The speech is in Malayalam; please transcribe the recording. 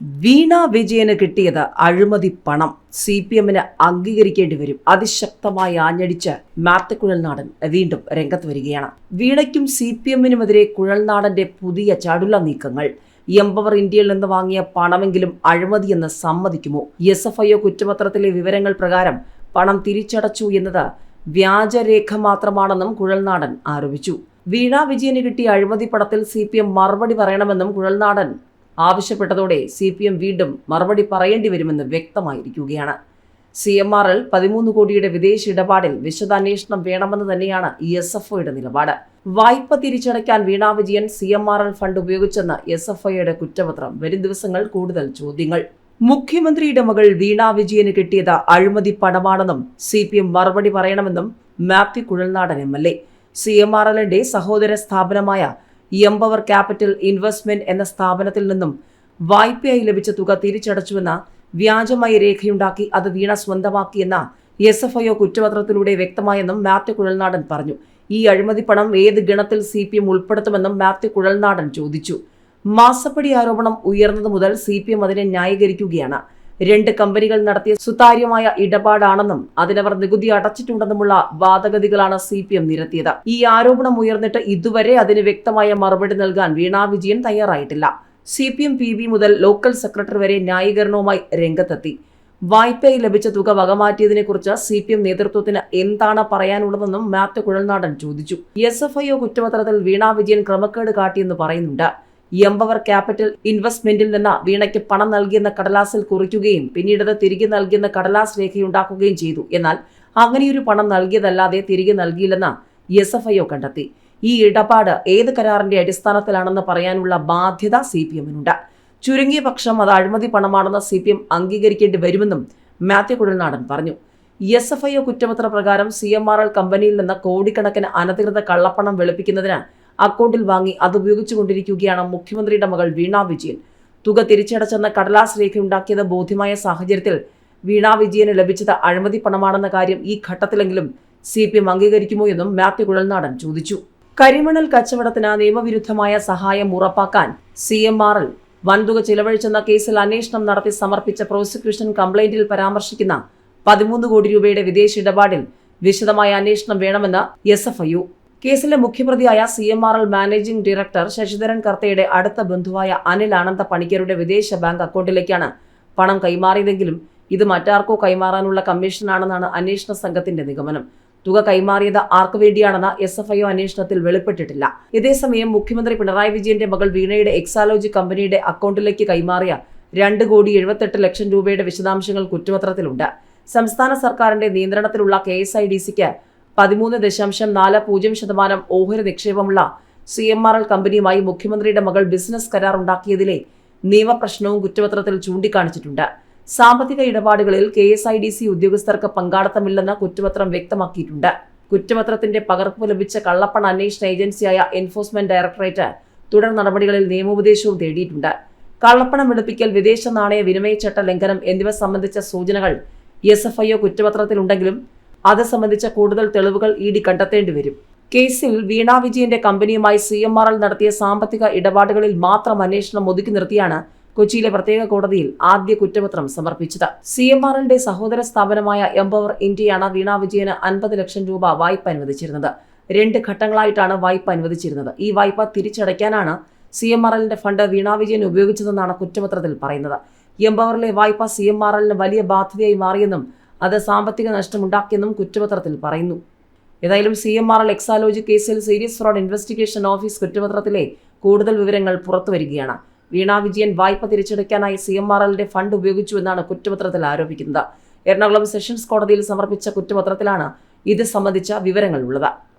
വീണ വിജയന് കിട്ടിയത് അഴിമതി പണം. സി പി എമ്മിന് അംഗീകരിക്കേണ്ടി വരും. അതിശക്തമായി ആഞ്ഞടിച്ച് മാത്യു കുഴൽനാടൻ വീണ്ടും രംഗത്ത് വരികയാണ്. വീണയ്ക്കും സി പി എമ്മിനുമെതിരെ കുഴൽനാടന്റെ പുതിയ ചടുല നീക്കങ്ങൾ. എംപവർ ഇന്ത്യയിൽ നിന്ന് വാങ്ങിയ പണമെങ്കിലും അഴിമതിയെന്ന് സമ്മതിക്കുമോ? എസ് എഫ് ഐ ഒ കുറ്റപത്രത്തിലെ വിവരങ്ങൾ പ്രകാരം പണം തിരിച്ചടച്ചു എന്നത് വ്യാജരേഖ മാത്രമാണെന്നും കുഴൽനാടൻ ആരോപിച്ചു. വീണ വിജയന് കിട്ടിയ അഴിമതി പടത്തിൽ സി പി എം മറുപടി പറയണമെന്നും കുഴൽനാടൻ ആവശ്യപ്പെട്ടതോടെ സി പി എം വീണ്ടും മറുപടി പറയേണ്ടി വരുമെന്ന് വ്യക്തമായിരിക്കുകയാണ്. സി എം ആർ എൽ പതിമൂന്ന് കോടിയുടെ വിദേശ ഇടപാടിൽ വിശദാന്വേഷണം വേണമെന്ന് തന്നെയാണ് ഇ എസ് എഫ് ഒയുടെ നിലപാട്. വായ്പ തിരിച്ചടയ്ക്കാൻ Veena Vijayan C M R L fund ഉപയോഗിച്ചെന്ന S F ഐയുടെ കുറ്റപത്രം. വരും ദിവസങ്ങൾ കൂടുതൽ ചോദ്യങ്ങൾ. മുഖ്യമന്ത്രിയുടെ മകൾ വീണ വിജയന് കിട്ടിയത് അഴിമതി പണമാണെന്നും സി പി എം മറുപടി പറയണമെന്നും Mathew Kuzhalnadan M L A. C M R എല്ലിന്റെ സഹോദര സ്ഥാപനമായ എംപവർ ക്യാപിറ്റൽ ഇൻവെസ്റ്റ്മെന്റ് എന്ന സ്ഥാപനത്തിൽ നിന്നും വായ്പയായി ലഭിച്ച തുക തിരിച്ചടച്ചുവെന്ന വ്യാജമായ രേഖയുണ്ടാക്കി അത് വീണ സ്വന്തമാക്കിയെന്ന എസ് എഫ് ഐ ഒ കുറ്റപത്രത്തിലൂടെ വ്യക്തമായെന്നും മാത്യു കുഴൽനാടൻ പറഞ്ഞു. ഈ അഴിമതി പണം ഏത് ഗണത്തിൽ സി പി എം ഉൾപ്പെടുത്തുമെന്നും മാത്യു കുഴൽനാടൻ ചോദിച്ചു. മാസപ്പടി ആരോപണം ഉയർന്നത് മുതൽ സി പി എം അതിനെ ന്യായീകരിക്കുകയാണ്. രണ്ട് കമ്പനികൾ നടത്തിയ സുതാര്യമായ ഇടപാടാണെന്നും അതിനവർ നികുതി അടച്ചിട്ടുണ്ടെന്നുമുള്ള വാദഗതികളാണ് സി പി എം നിരത്തിയത്. ഈ ആരോപണം ഉയർന്നിട്ട് ഇതുവരെ അതിന് വ്യക്തമായ മറുപടി നൽകാൻ വീണാ വിജയൻ തയ്യാറായിട്ടില്ല. C P M P B മുതൽ ലോക്കൽ സെക്രട്ടറി വരെ ന്യായീകരണവുമായി രംഗത്തെത്തി. വായ്പയിൽ ലഭിച്ച തുക വകമാറ്റിയതിനെക്കുറിച്ച് സി പി എം നേതൃത്വത്തിന് എന്താണ് പറയാനുള്ളതെന്നും മാത്യു കുഴൽനാടൻ ചോദിച്ചു. എസ് എഫ് ഐ ഒ കുറ്റപത്രത്തിൽ വീണാ വിജയൻ ക്രമക്കേട് കാട്ടിയെന്ന് പറയുന്നുണ്ട്. എംപവർ ക്യാപിറ്റൽ ഇൻവെസ്റ്റ്മെന്റിൽ നിന്ന് വീണയ്ക്ക് പണം നൽകിയെന്ന കടലാസിൽ കുറിക്കുകയും പിന്നീട് തിരികെ നൽകിയെന്ന കടലാസ് രേഖയുണ്ടാക്കുകയും ചെയ്തു. എന്നാൽ അങ്ങനെയൊരു പണം നൽകിയതല്ലാതെ തിരികെ നൽകിയില്ലെന്ന് എസ് എഫ് കണ്ടെത്തി. ഈ ഇടപാട് ഏത് കരാറിന്റെ അടിസ്ഥാനത്തിലാണെന്ന് പറയാനുള്ള ബാധ്യത സി പി എമ്മിനുണ്ട്. ചുരുങ്ങിയ പക്ഷം അത് അഴിമതി പണമാണെന്ന് സി പി എം അംഗീകരിക്കേണ്ടി വരുമെന്നും മാത്യു കുഴൽനാടൻ പറഞ്ഞു. എസ് എഫ് ഐ ഒ കുറ്റപത്ര പ്രകാരം സി എം ആർ എൽ കമ്പനിയിൽ നിന്ന് കോടിക്കണക്കിന് അനധികൃത കള്ളപ്പണം വെളുപ്പിക്കുന്നതിന് അക്കൗണ്ടിൽ വാങ്ങി അത് ഉപയോഗിച്ചുകൊണ്ടിരിക്കുകയാണ് മുഖ്യമന്ത്രിയുടെ മകൾ വീണ വിജയൻ. തുക തിരിച്ചടച്ചെന്ന കടലാസ് രേഖയുണ്ടാക്കിയത് ബോധ്യമായ സാഹചര്യത്തിൽ വീണ വിജയന് ലഭിച്ചത് അഴിമതി പണമാണെന്ന കാര്യം ഈ ഘട്ടത്തിലെങ്കിലും സി പി എം അംഗീകരിക്കുമോ എന്നും മാത്യു കുഴൽനാടൻ ചോദിച്ചു. കരിമണൽ കച്ചവടത്തിന് നിയമവിരുദ്ധമായ സഹായം ഉറപ്പാക്കാൻ സി എം ആർ എൽ വൻതുക ചിലവഴിച്ചെന്ന കേസിൽ അന്വേഷണം നടത്തി സമർപ്പിച്ച പ്രോസിക്യൂഷൻ കംപ്ലൈന്റിൽ പരാമർശിക്കുന്ന പതിമൂന്ന് കോടി രൂപയുടെ വിദേശ ഇടപാടിൽ വിശദമായ അന്വേഷണം വേണമെന്ന് എസ് എഫ് ഐ കേസിലെ മുഖ്യപ്രതിയായ C M R L managing director Sasidharan കർത്തയുടെ അടുത്ത ബന്ധുവായ അനിൽ ആനന്ദ പണിക്കരുടെ വിദേശ ബാങ്ക് അക്കൗണ്ടിലേക്കാണ് പണം കൈമാറിയതെങ്കിലും ഇത് മറ്റാർക്കോ കൈമാറാനുള്ള കമ്മീഷനാണെന്നാണ് അന്വേഷണ സംഘത്തിന്റെ നിഗമനം. തുക കൈമാറിയത് ആർക്കു വേണ്ടിയാണെന്ന് എസ് എഫ് ഐ ഒ അന്വേഷണത്തിൽ വെളിപ്പെട്ടിട്ടില്ല. ഇതേസമയം മുഖ്യമന്ത്രി പിണറായി വിജയന്റെ മകൾ വീണയുടെ എക്സാലോജി കമ്പനിയുടെ അക്കൗണ്ടിലേക്ക് കൈമാറിയ രണ്ട് കോടി എഴുപത്തെട്ട് ലക്ഷം രൂപയുടെ വിശദാംശങ്ങൾ കുറ്റപത്രത്തിലുണ്ട്. സംസ്ഥാന സർക്കാരിന്റെ നിയന്ത്രണത്തിലുള്ള കെ എസ് ഐ ഡി സിക്ക് പതിമൂന്ന് ദശാംശം നാല് പൂജ്യം ശതമാനം ഓഹരി നിക്ഷേപമുള്ള സി എം ആർ എൽ കമ്പനിയുമായി മുഖ്യമന്ത്രിയുടെ മകൾ ബിസിനസ് കരാർ ഉണ്ടാക്കിയതിലെ നിയമപ്രശ്നവും കുറ്റപത്രത്തിൽ ചൂണ്ടിക്കാണിച്ചിട്ടുണ്ട്. സാമ്പത്തിക ഇടപാടുകളിൽ K S I D C ഉദ്യോഗസ്ഥർക്ക് പങ്കാളിത്തമില്ലെന്ന് കുറ്റപത്രം വ്യക്തമാക്കിയിട്ടുണ്ട്. കുറ്റപത്രത്തിന്റെ പകർപ്പ് ലഭിച്ച കള്ളപ്പണ അന്വേഷണ ഏജൻസിയായ എൻഫോഴ്സ്മെന്റ് ഡയറക്ടറേറ്റ് തുടർ നടപടികളിൽ നിയമോപദേശവും തേടിയിട്ടുണ്ട്. കള്ളപ്പണം വെളുപ്പിക്കൽ വിദേശ നാണയ വിനിമയ ചട്ട ലംഘനം എന്നിവ സംബന്ധിച്ച സൂചനകൾ എസ് എഫ് ഐ ഒ കുറ്റപത്രത്തിലുണ്ടെങ്കിലും അത് സംബന്ധിച്ച കൂടുതൽ തെളിവുകൾ ഇ ഡി കണ്ടെത്തേണ്ടി വരും. കേസിൽ വീണ വിജയന്റെ കമ്പനിയുമായി സി എം ആർ എൽ നടത്തിയ സാമ്പത്തിക ഇടപാടുകളിൽ മാത്രം അന്വേഷണം ഒതുക്കി നിർത്തിയാണ് കൊച്ചിയിലെ പ്രത്യേക കോടതിയിൽ ആദ്യ കുറ്റപത്രം സമർപ്പിച്ചത്. സി എം ആർ എല്ലിന്റെ സഹോദര സ്ഥാപനമായ എംപവർ ഇന്ത്യയാണ് വീണ വിജയന് അൻപത് ലക്ഷം രൂപ വായ്പ അനുവദിച്ചിരുന്നത്. രണ്ട് ഘട്ടങ്ങളായിട്ടാണ് വായ്പ അനുവദിച്ചിരുന്നത്. ഈ വായ്പ തിരിച്ചടയ്ക്കാനാണ് സി എം ആർ എല്ലിന്റെ ഫണ്ട് വീണ വിജയൻ ഉപയോഗിച്ചതെന്നാണ് കുറ്റപത്രത്തിൽ പറയുന്നത്. എംപവറിലെ വായ്പ സി എം ആർ എല്ലിന് വലിയ ബാധ്യതയായി മാറിയെന്നും അത് സാമ്പത്തിക നഷ്ടമുണ്ടാക്കിയെന്നും കുറ്റപത്രത്തിൽ പറയുന്നു. ഏതായാലും C M R L Exalogic കേസിൽ സീരിയസ് ഫ്രോഡ് ഇൻവെസ്റ്റിഗേഷൻ ഓഫീസ് കുറ്റപത്രത്തിലെ കൂടുതൽ വിവരങ്ങൾ പുറത്തുവരികയാണ് വീണ വിജയൻ വായ്പ തിരിച്ചടയ്ക്കാനായി സി എം ആർ എല്ലിന്റെ ഫണ്ട് ഉപയോഗിച്ചുവെന്നാണ് കുറ്റപത്രത്തിൽ ആരോപിക്കുന്നത്. എറണാകുളം സെഷൻസ് കോടതിയിൽ സമർപ്പിച്ച കുറ്റപത്രത്തിലാണ് ഇത് സംബന്ധിച്ച വിവരങ്ങൾ ഉള്ളത്